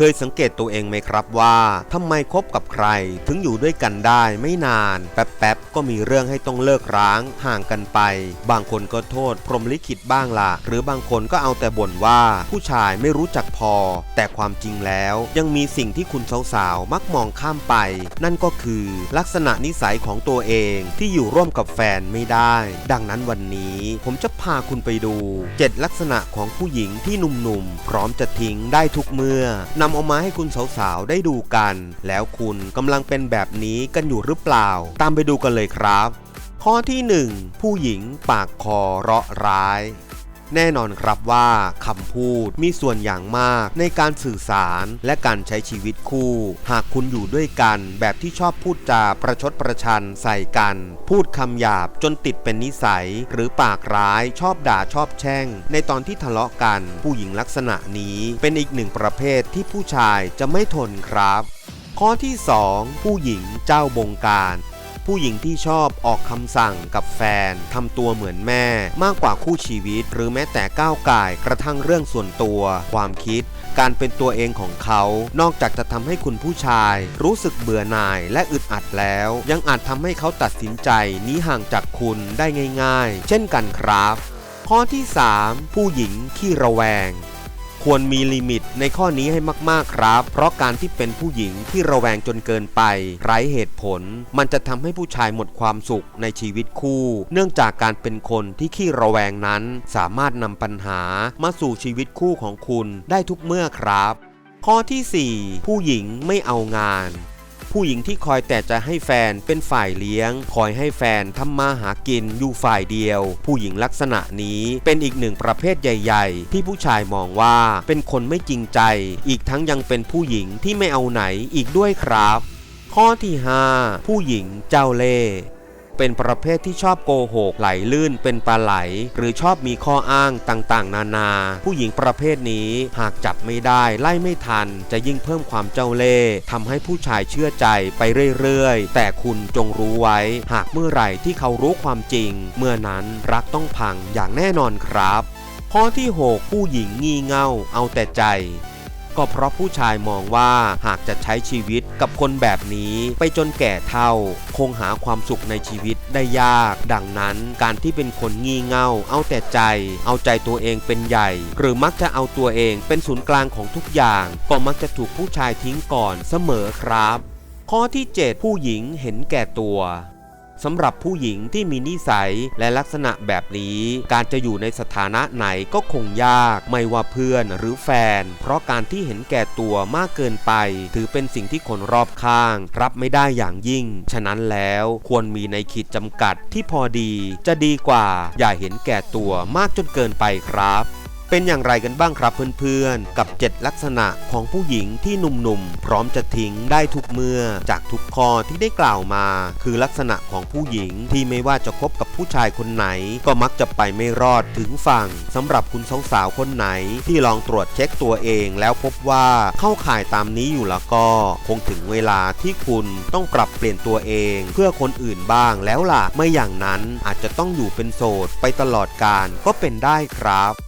เคยสังเกตตัวเองไหมครับว่าทำไมคบกับใครถึงอยู่ด้วยกันได้ไม่นาน แป๊บๆก็มีเรื่องให้ต้องเลิกร้างห่างกันไป บางคนก็โทษพรหมลิขิตบ้างล่ะ หรือบางคนก็เอาแต่บ่นว่าผู้ชายไม่รู้จักพอ แต่ความจริงแล้วยังมีสิ่งที่คุณสาวๆมักมองข้ามไป นั่นก็คือลักษณะนิสัยของตัวเองที่อยู่ร่วมกับแฟนไม่ได้ ดังนั้นวันนี้ผมจะพาคุณไปดู 7 ลักษณะของผู้หญิงที่หนุ่มๆพร้อมจะทิ้งได้ทุกเมื่อนำเอามาให้คุณสาวๆ ได้ดูกัน แล้วคุณกำลังเป็นแบบนี้กันอยู่หรือเปล่า ตามไปดูกันเลยครับ ข้อที่ 1 ผู้หญิงปากคอเราะร้าย แน่นอนครับว่าคำพูดมีส่วนอย่างมากในการสื่อสารและการใช้ชีวิตคู่ หากคุณอยู่ด้วยกันแบบที่ชอบพูดจาประชดประชันใส่กัน พูดคำหยาบจนติดเป็นนิสัย หรือปากร้ายชอบด่าชอบแช่ง ในตอนที่ทะเลาะกัน ผู้หญิงลักษณะนี้เป็นอีกหนึ่งประเภทที่ผู้ชายจะไม่ทนครับ ข้อที่ 2 ผู้หญิงเจ้าบงการ ผู้หญิงที่ชอบออกคำสั่งกับแฟนทำตัวเหมือนแม่ มากกว่าคู่ชีวิต หรือแม้แต่ก้าวก่ายกระทั่งเรื่องส่วนตัว ความคิด การเป็นตัวเองของเขา นอกจากจะทำให้คุณผู้ชาย รู้สึกเบื่อหน่ายและอึดอัดแล้ว ยังอาจทำให้เขาตัดสินใจหนีห่างจากคุณได้ง่าย ๆ เช่นกันครับ ข้อที่ 3 ผู้หญิงขี้ระแวง ควรมีลิมิตในข้อนี้ให้มากๆครับ เพราะการที่เป็นผู้หญิงที่ระแวงจนเกินไป ไร้เหตุผล มันจะทำให้ผู้ชายหมดความสุขในชีวิตคู่ เนื่องจากการเป็นคนที่ขี้ระแวงนั้น สามารถนำปัญหามาสู่ชีวิตคู่ของคุณได้ทุกเมื่อครับ ข้อทีสี่4 ผู้หญิงไม่เอางาน ผู้หญิงที่คอยแต่จะให้แฟนเป็นฝ่ายเลี้ยง คอยให้แฟนทำมาหากินอยู่ฝ่ายเดียว ผู้หญิงลักษณะนี้เป็นอีกหนึ่งประเภทใหญ่ ๆ ที่ผู้ชายมองว่าเป็นคนไม่จริงใจ อีกทั้งยังเป็นผู้หญิงที่ไม่เอาไหนอีกด้วยครับ ข้อที่ 5 ผู้หญิงเจ้าเล่ห์ เป็นประเภทที่ชอบโกหกไหลลื่นเป็นปลาไหล หรือชอบมีข้ออ้างต่างๆ นานา ผู้หญิงประเภทนี้หากจับไม่ได้ไล่ไม่ทัน จะยิ่งเพิ่มความเจ้าเล่ห์ทำให้ผู้ชายเชื่อใจไปเรื่อยๆ แต่คุณจงรู้ไว้ หากเมื่อไหร่ที่เขารู้ความจริง เมื่อนั้นรักต้องพังอย่างแน่นอนครับ ข้อที่ 6 ผู้หญิงงี่เง่าเอาแต่ใจ ก็เพราะผู้ชายมองว่าหากจะใช้ชีวิตกับคนแบบนี้ ไปจนแก่เท่า คงหาความสุขในชีวิตได้ยาก ดังนั้นการที่เป็นคนงี่เง่า เอาแต่ใจ เอาใจตัวเองเป็นใหญ่ หรือมักจะเอาตัวเองเป็นศูนย์กลางของทุกอย่าง ก็มักจะถูกผู้ชายทิ้งก่อนเสมอครับ ข้อที่ 7 ผู้หญิงเห็นแก่ตัว สำหรับผู้หญิงที่มีนิสัยและลักษณะแบบนี้ การจะอยู่ในสถานะไหนก็คงยาก ไม่ว่าเพื่อนหรือแฟน เพราะการที่เห็นแก่ตัวมากเกินไป ถือเป็นสิ่งที่คนรอบข้าง รับไม่ได้อย่างยิ่ง ฉะนั้นแล้วควรมีในขีดจำกัดที่พอดี จะดีกว่า อย่าเห็นแก่ตัวมากจนเกินไปครับ เป็นอย่างไรกันบ้างครับเพื่อนๆ กับ 7 ลักษณะของผู้หญิงที่หนุ่มๆ พร้อมจะทิ้งได้ทุกเมื่อ จากทุกข้อที่ได้กล่าวมา คือลักษณะของผู้หญิงที่ไม่ว่าจะคบกับผู้ชายคนไหน ก็มักจะไปไม่รอดถึงฝั่งสำหรับคุณสาวๆคนไหน ที่ลองตรวจเช็คตัวเองแล้วพบว่าเข้าข่ายตามนี้อยู่แล้วก็ คงถึงเวลาที่คุณต้องปรับเปลี่ยนตัวเอง เพื่อคนอื่นบ้างแล้วล่ะไม่อย่างนั้นอาจจะต้องอยู่เป็นโสดไปตลอดกาลก็เป็นได้ครับ